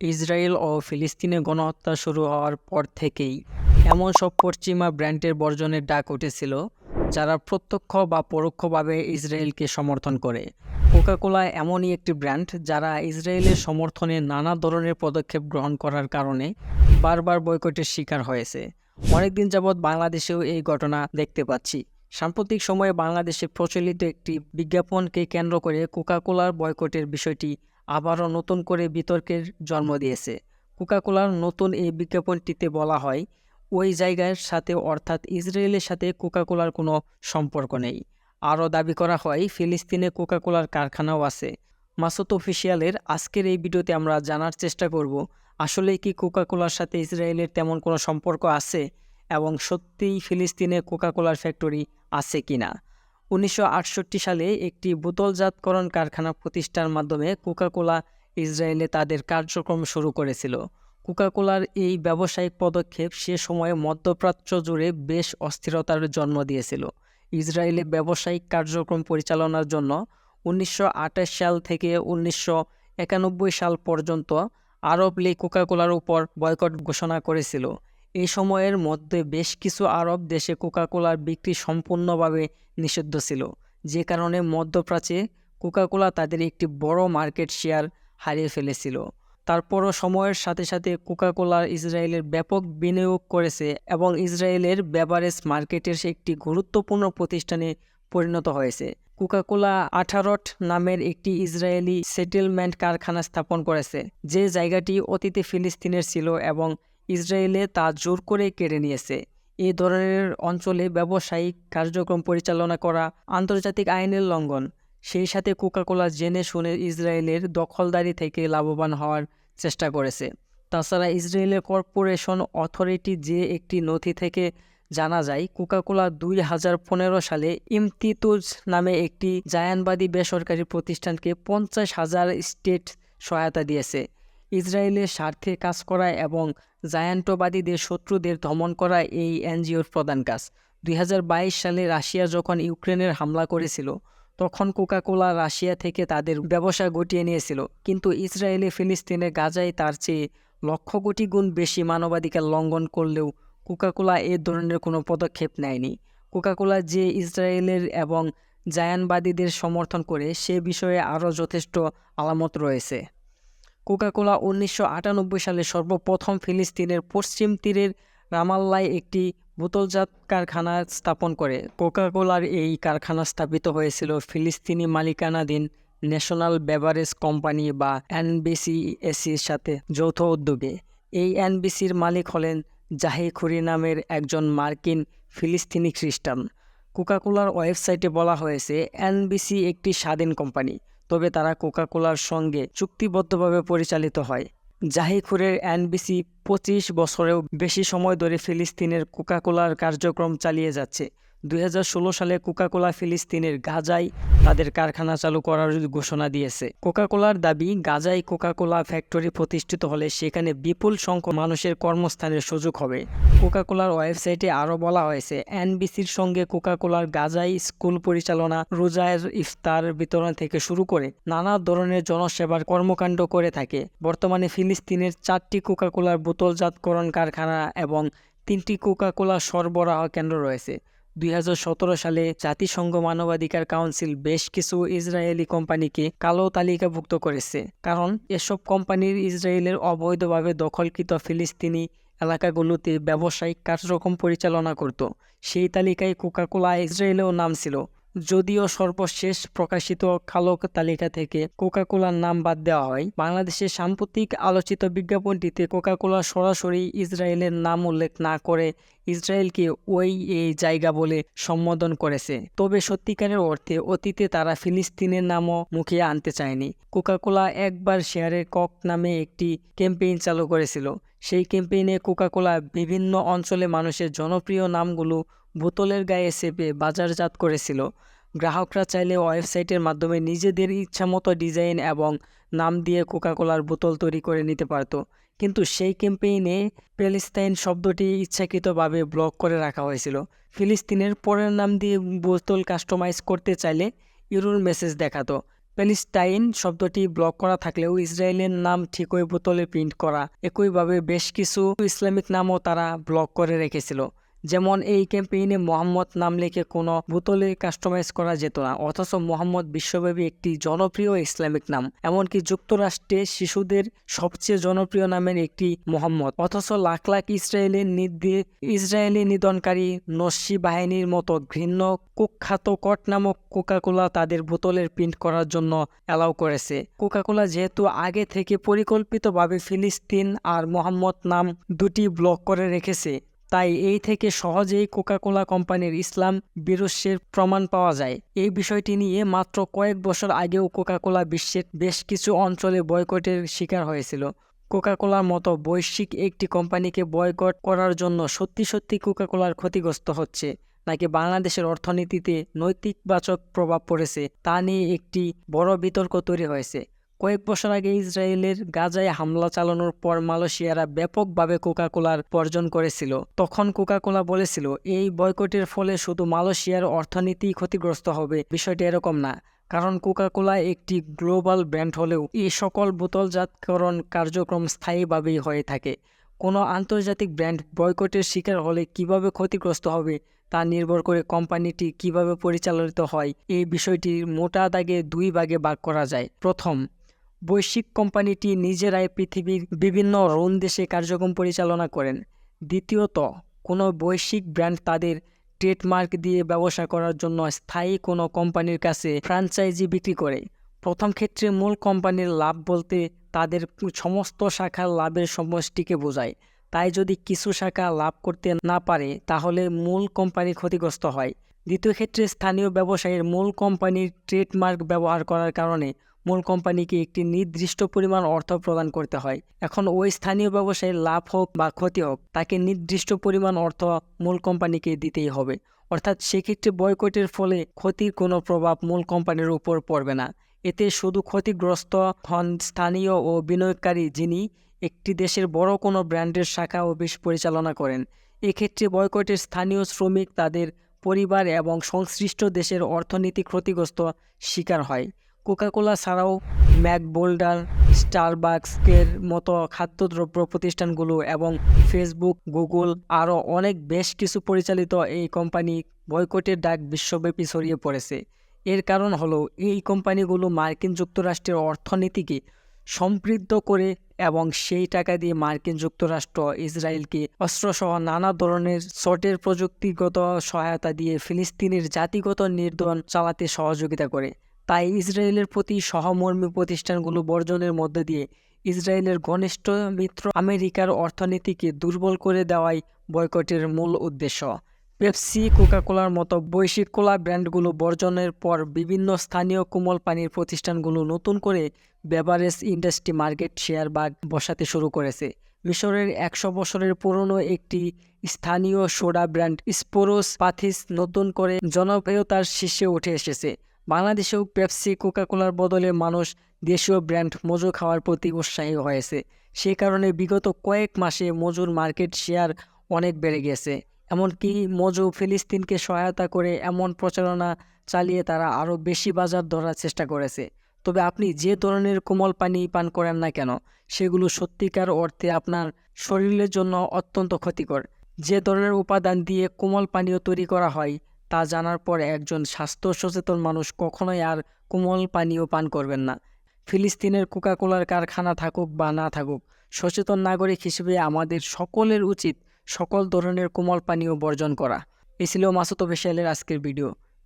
Israel ও ফিলিস্তিনে গণহত্যা শুরু হওয়ার পর থেকেই এমন সব পশ্চিমা ব্র্যান্ডের বর্জনের ডাক উঠেছিল, যারা প্রত্যক্ষ বা পরোক্ষভাবে ইসরায়েলকে সমর্থন করে। কোকাকোলা এমনই একটি ব্র্যান্ড যারা ইসরায়েলের সমর্থনে নানা ধরনের পদক্ষেপ গ্রহণ করার কারণে বারবার বয়কটের শিকার হয়েছে। অনেকদিন যাবৎ বাংলাদেশেও এই ঘটনা দেখতে পাচ্ছি। সাম্প্রতিক সময়ে বাংলাদেশে প্রচলিত একটি বিজ্ঞাপনকে কেন্দ্র করে কোকাকোলার বয়কটের বিষয়টি আবারও নতুন করে বিতর্কের জন্ম দিয়েছে। কোকাকোলার নতুন এই বিজ্ঞাপনটিতে বলা হয়, ওই জায়গার সাথে অর্থাৎ ইসরায়েলের সাথে কোকাকোলার কোনো সম্পর্ক নেই। আরও দাবি করা হয়, ফিলিস্তিনে কোকাকোলার কারখানাও আছে। মাসুত অফিসিয়ালের আজকের এই ভিডিওতে আমরা জানার চেষ্টা করব, আসলে কি কোকাকোলার সাথে ইসরায়েলের তেমন কোনো সম্পর্ক আছে এবং সত্যিই ফিলিস্তিনে কোকাকোলার ফ্যাক্টরি আছে কিনা? উনিশশো আটষট্টি সালে একটি বোতলজাতকরণ কারখানা প্রতিষ্ঠার মাধ্যমে কোকাকোলা ইসরায়েলে তাদের কার্যক্রম শুরু করেছিল। কোকাকোলার এই ব্যবসায়িক পদক্ষেপ সে সময়ে মধ্যপ্রাচ্য জুড়ে বেশ অস্থিরতার জন্ম দিয়েছিল। ইসরায়েলে ব্যবসায়িক কার্যক্রম পরিচালনার জন্য উনিশশো আটাশ সাল থেকে উনিশশো একানব্বই সাল পর্যন্ত আরব লীগ কোকাকোলার উপর বয়কট ঘোষণা করেছিল। এই সময়ের মধ্যে বেশ কিছু আরব দেশে কোকাকোলার বিক্রি সম্পূর্ণভাবে নিষিদ্ধ ছিল। যে কারণে মধ্যপ্রাচ্যে কোকাকোলা তাদের একটি বড় মার্কেট শেয়ার হারিয়ে ফেলেছিল। তারপরও সময়ের সাথে সাথে কোকাকোলা ইসরায়েলের ব্যাপক বিনিয়োগ করেছে এবং ইসরায়েলের বেভারেজ মার্কেটের একটি গুরুত্বপূর্ণ প্রতিষ্ঠানে পরিণত হয়েছে। কোকাকোলা আঠারট নামের একটি ইসরায়েলি সেটেলমেন্ট কারখানা স্থাপন করেছে, যে জায়গাটি অতীতে ফিলিস্তিনের ছিল এবং ইসরায়েলে তা জোর করে কেড়ে নিয়েছে। এ ধরনের অঞ্চলে ব্যবসায়িক কার্যক্রম পরিচালনা করা আন্তর্জাতিক আইনের লঙ্ঘন। সেই সাথে কোকাকোলা জেনে শুনে ইসরায়েলের দখলদারি থেকে লাভবান হওয়ার চেষ্টা করেছে। তাছাড়া ইসরায়েলের কর্পোরেশন অথরিটি যে একটি নথি থেকে জানা যায়, কোকাকোলা দুই হাজার পনেরো সালে ইমতিতুজ নামে একটি জায়ানবাদী বেসরকারি প্রতিষ্ঠানকে পঞ্চাশ হাজার স্টেট সহায়তা দিয়েছে। ইসরায়েলের স্বার্থে কাজ করা এবং জায়ান্টবাদীদের শত্রুদের দমন করা এই এনজিওর প্রধান কাজ। দুই হাজার বাইশ সালে রাশিয়া যখন ইউক্রেনের হামলা করেছিল, তখন কোকাকোলা রাশিয়া থেকে তাদের ব্যবসা গটিয়ে নিয়েছিল। কিন্তু ইসরায়েলে ফিলিস্তিনে গাজায় তার চেয়ে লক্ষ কোটি গুণ বেশি মানবাধিকার লঙ্ঘন করলেও কোকাকোলা এ ধরনের কোনো পদক্ষেপ নেয়নি। কোকাকোলা যে ইসরায়েলের এবং জায়ানবাদীদের সমর্থন করে, সে বিষয়ে আরও যথেষ্ট আলামত রয়েছে। কোকাকোলা উনিশশো আটানব্বই সালে সর্বপ্রথম ফিলিস্তিনের পশ্চিম তীরের রামাল্লায় একটি বোতলজাত কারখানা স্থাপন করে। কোকাকোলার এই কারখানা স্থাপিত হয়েছিল ফিলিস্তিনি মালিকানাধীন ন্যাশনাল বেভারেজ কোম্পানি বা এনবিসিএসির সাথে যৌথ উদ্যোগে। এই এনবিসির মালিক হলেন জাহি খুরি নামের একজন মার্কিন ফিলিস্তিনি খ্রিস্টান। কোকাকোলার ওয়েবসাইটে বলা হয়েছে, এনবিসি একটি স্বাধীন কোম্পানি। তবে তারা কোকাকোলার সঙ্গে চুক্তিবদ্ধভাবে পরিচালিত হয়। জাহিখুরের এনবিসি পঁচিশ বছরেও বেশি সময় ধরে ফিলিস্তিনের কোকাকোলার কার্যক্রম চালিয়ে যাচ্ছে। দুই হাজার ষোলো সালে কোকাকোলা ফিলিস্তিনের গাজায় তাদের কারখানা চালু করার ঘোষণা দিয়েছে। কোকাকোলার দাবি, গাজায় কোকাকোলা ফ্যাক্টরি প্রতিষ্ঠিত হলে সেখানে বিপুল সংখ্যক মানুষের কর্মস্থানের সুযোগ হবে। কোকাকোলার ওয়েবসাইটে আরও বলা হয়েছে, এনবিসির সঙ্গে কোকাকোলার গাজাই স্কুল পরিচালনা রোজার ইফতার বিতরণ থেকে শুরু করে নানা ধরনের জনসেবার কর্মকাণ্ড করে থাকে। বর্তমানে ফিলিস্তিনের চারটি কোকাকোলার বোতলজাতকরণ কারখানা এবং তিনটি কোকাকোলা সরবরাহ কেন্দ্র রয়েছে। দুই হাজার সতেরো সালে জাতিসংঘ মানবাধিকার কাউন্সিল বেশ কিছু ইসরায়েলি কোম্পানিকে কালো তালিকাভুক্ত করেছে। কারণ, এসব কোম্পানির ইসরায়েলের অবৈধভাবে দখলকৃত ফিলিস্তিনি এলাকাগুলোতে ব্যবসায়িক কার্যক্রম পরিচালনা করত। সেই তালিকায় কোকাকোলা ইসরায়েলেও নাম ছিল। যদিও সর্বশেষ প্রকাশিত কালো তালিকা থেকে কোকাকোলার নাম বাদ দেওয়া হয়, বাংলাদেশের সাম্প্রতিক আলোচিত বিজ্ঞাপনটিতে কোকাকোলা সরাসরি ইসরায়েলের নাম উল্লেখ না করে ইসরায়েলকে ওই এই জায়গা বলে সম্বোধন করেছে। তবে সত্যিকারের অর্থে অতীতে তারা ফিলিস্তিনের নামও মুখে আনতে চায়নি। কোকাকোলা একবার শেয়ারের কক নামে একটি ক্যাম্পেইন চালু করেছিল। সেই ক্যাম্পেইনে কোকাকোলা বিভিন্ন অঞ্চলে মানুষের জনপ্রিয় নামগুলো বোতলের গায়ে চেপে বাজারজাত করেছিল। গ্রাহকরা চাইলে ওয়েবসাইটের মাধ্যমে নিজেদের ইচ্ছামতো ডিজাইন এবং নাম দিয়ে কোকাকোলার বোতল তৈরি করে নিতে পারত। কিন্তু সেই ক্যাম্পেইনে প্যালেস্তাইন শব্দটি ইচ্ছাকৃতভাবে ব্লক করে রাখা হয়েছিল। ফিলিস্তিনের পরের নাম দিয়ে বোতল কাস্টমাইজ করতে চাইলে ইউরোর মেসেজ দেখাতো প্যালেস্টাইন শব্দটি ব্লক করা থাকলেও ইসরায়েলের নাম ঠিকই বোতলে প্রিন্ট করা। একইভাবে বেশ কিছু ইসলামিক নামও তারা ব্লক করে রেখেছিল। যেমন এই ক্যাম্পেইনে মোহাম্মদ নাম লিখে কোনো বোতলে কাস্টমাইজ করা যেত না, অথচ মোহাম্মদ বিশ্বব্যাপী একটি জনপ্রিয় ইসলামিক নাম। এমনকি যুক্তরাষ্ট্রে শিশুদের সবচেয়ে জনপ্রিয় নামের একটি মোহাম্মদ। অথচ লাখ লাখ ইসরায়েলের নির্দে, ইসরায়েলি নিধনকারী নস্যি বাহিনীর মতো ঘৃণ্য কুখ্যাত কট নামক কোকাকোলা তাদের বোতলের প্রিন্ট করার জন্য অ্যালাউ করেছে। কোকাকোলা যেহেতু আগে থেকে পরিকল্পিতভাবে ফিলিস্তিন আর মোহাম্মদ নাম দুটি ব্লক করে রেখেছে। তাই এই থেকে সহজেই কোকাকোলা কোম্পানির ইসলাম বিরস্যের প্রমাণ পাওয়া যায়। এই বিষয়টি নিয়ে মাত্র কয়েক বছর আগেও কোকাকোলা বিশ্বের বেশ কিছু অঞ্চলে বয়কটের শিকার হয়েছিল। কোকাকোলার মতো বৈশ্বিক একটি কোম্পানিকে বয়কট করার জন্য সত্যি সত্যি কোকাকোলার ক্ষতিগ্রস্ত হচ্ছে, নাকি বাংলাদেশের অর্থনীতিতে নৈতিকবাচক প্রভাব পড়েছে তা নিয়ে একটি বড় বিতর্ক তৈরি হয়েছে। কয়েক বছর আগে ইসরায়েলের গাজায় হামলা চালানোর পর মালয়েশিয়ারা ব্যাপকভাবে কোকাকোলার বর্জন করেছিল। তখন কোকাকোলা বলেছিল, এই বয়কটের ফলে শুধু মালয়েশিয়ার অর্থনীতি ক্ষতিগ্রস্ত হবে। বিষয়টি এরকম না। কারণ কোকাকোলা একটি গ্লোবাল ব্র্যান্ড হলেও এই সকল বোতলজাতকরণ কার্যক্রম স্থায়ীভাবেই হয়ে থাকে। কোনো আন্তর্জাতিক ব্র্যান্ড বয়কটের শিকার হলে কীভাবে ক্ষতিগ্রস্ত হবে তা নির্ভর করে কোম্পানিটি কীভাবে পরিচালিত হয়, এই বিষয়টির মোটা দাগে দুই ভাগে ভাগ করা যায়। প্রথম বৈশ্বিক কোম্পানিটি নিজেরাই পৃথিবীর বিভিন্ন রুন দেশে কার্যক্রম পরিচালনা করেন। দ্বিতীয়ত, কোনো বৈশ্বিক ব্র্যান্ড তাদের ট্রেডমার্ক দিয়ে ব্যবসা করার জন্য স্থায়ী কোনো কোম্পানির কাছে ফ্র্যাঞ্চাইজি বিক্রি করে। প্রথম ক্ষেত্রে মূল কোম্পানির লাভ বলতে তাদের সমস্ত শাখার লাভের সমষ্টিকে বোঝায়। তাই যদি কিছু শাখা লাভ করতে না পারে, তাহলে মূল কোম্পানি ক্ষতিগ্রস্ত হয়। দ্বিতীয় ক্ষেত্রে স্থানীয় ব্যবসায়ীর মূল কোম্পানির ট্রেডমার্ক ব্যবহার করার কারণে মূল কোম্পানিকে একটি নির্দিষ্ট পরিমাণ অর্থ প্রদান করতে হয়। এখন ওই স্থানীয় ব্যবসায়ীর লাভ হোক বা ক্ষতি হোক, তাকে নির্দিষ্ট পরিমাণ অর্থ মূল কোম্পানিকে দিতেই হবে। অর্থাৎ সেক্ষেত্রে বয়কটের ফলে ক্ষতির কোনো প্রভাব মূল কোম্পানির উপর পড়বে না। এতে শুধু ক্ষতিগ্রস্ত হন স্থানীয় ও বিনিয়োগকারী যিনি একটি দেশের বড় কোনো ব্র্যান্ডের শাখা অফিস পরিচালনা করেন। এক্ষেত্রে বয়কটের স্থানীয় শ্রমিক তাদের পরিবার এবং সংশ্লিষ্ট দেশের অর্থনীতি ক্ষতিগ্রস্ত শিকার হয়। কোকাকোলা ছাড়াও ম্যাকবোল্ডার স্টারবাক্সের মতো খাদ্যদ্রব্য প্রতিষ্ঠানগুলো এবং ফেসবুক, গুগল আরও অনেক বেশ কিছু পরিচালিত এই কোম্পানি বয়কটের ডাক বিশ্বব্যাপী ছড়িয়ে পড়েছে। এর কারণ হলো, এই কোম্পানিগুলো মার্কিন যুক্তরাষ্ট্রের অর্থনীতিকে সমৃদ্ধ করে এবং সেই টাকা দিয়ে মার্কিন যুক্তরাষ্ট্র ইসরায়েলকে অস্ত্রসহ নানা ধরনের শটের প্রযুক্তিগত সহায়তা দিয়ে ফিলিস্তিনের জাতিগত নির্দন চালাতে সহযোগিতা করে। তাই ইসরায়েলের প্রতি সহমর্মী প্রতিষ্ঠানগুলো বর্জনের মধ্য দিয়ে ইসরায়েলের ঘনিষ্ঠ মিত্র আমেরিকার অর্থনীতিকে দুর্বল করে দেওয়াই বয়কটের মূল উদ্দেশ্য। পেপসি, কোকাকোলার মতো বৈশ্বিক কোলা ব্র্যান্ডগুলো বর্জনের পর বিভিন্ন স্থানীয় কোমল পানির প্রতিষ্ঠানগুলো নতুন করে বেভারেজ ইন্ডাস্ট্রি মার্কেট শেয়ার বাগ বসাতে শুরু করেছে। মিশরের একশো বছরের পুরনো একটি স্থানীয় সোডা ব্র্যান্ড স্পোরোস পাথিস নতুন করে জনপ্রিয়তার শীর্ষে উঠে এসেছে। বাংলাদেশেও পেপসি, কোকাকোলার বদলে মানুষ দেশীয় ব্র্যান্ড মজু খাওয়ার প্রতি উৎসাহী হয়েছে। সে কারণে বিগত কয়েক মাসে মজুর মার্কেট শেয়ার অনেক বেড়ে গেছে। এমনকি মজু ফিলিস্তিনকে সহায়তা করে এমন প্রচারণা চালিয়ে তারা আরও বেশি বাজার ধরার চেষ্টা করেছে। তবে আপনি যে ধরনের কোমল পানি পান করেন না কেন, সেগুলো সত্যিকার অর্থে আপনার শরীরের জন্য অত্যন্ত ক্ষতিকর। যে ধরনের উপাদান দিয়ে কোমল পানীয় তৈরি করা হয় তা জানার পর একজন স্বাস্থ্য সচেতন মানুষ কখনোই আর কোমল পানীয় পান করবেন না। ফিলিস্তিনের কোকাকোলার কারখানা থাকুক বা না থাকুক, সচেতন নাগরিক হিসেবে আমাদের সকলের উচিত সকল ধরনের কোমল পানীয় বর্জন করা। এ ছিল মাসুত অফিসিয়ালের আজকের ভিডিও।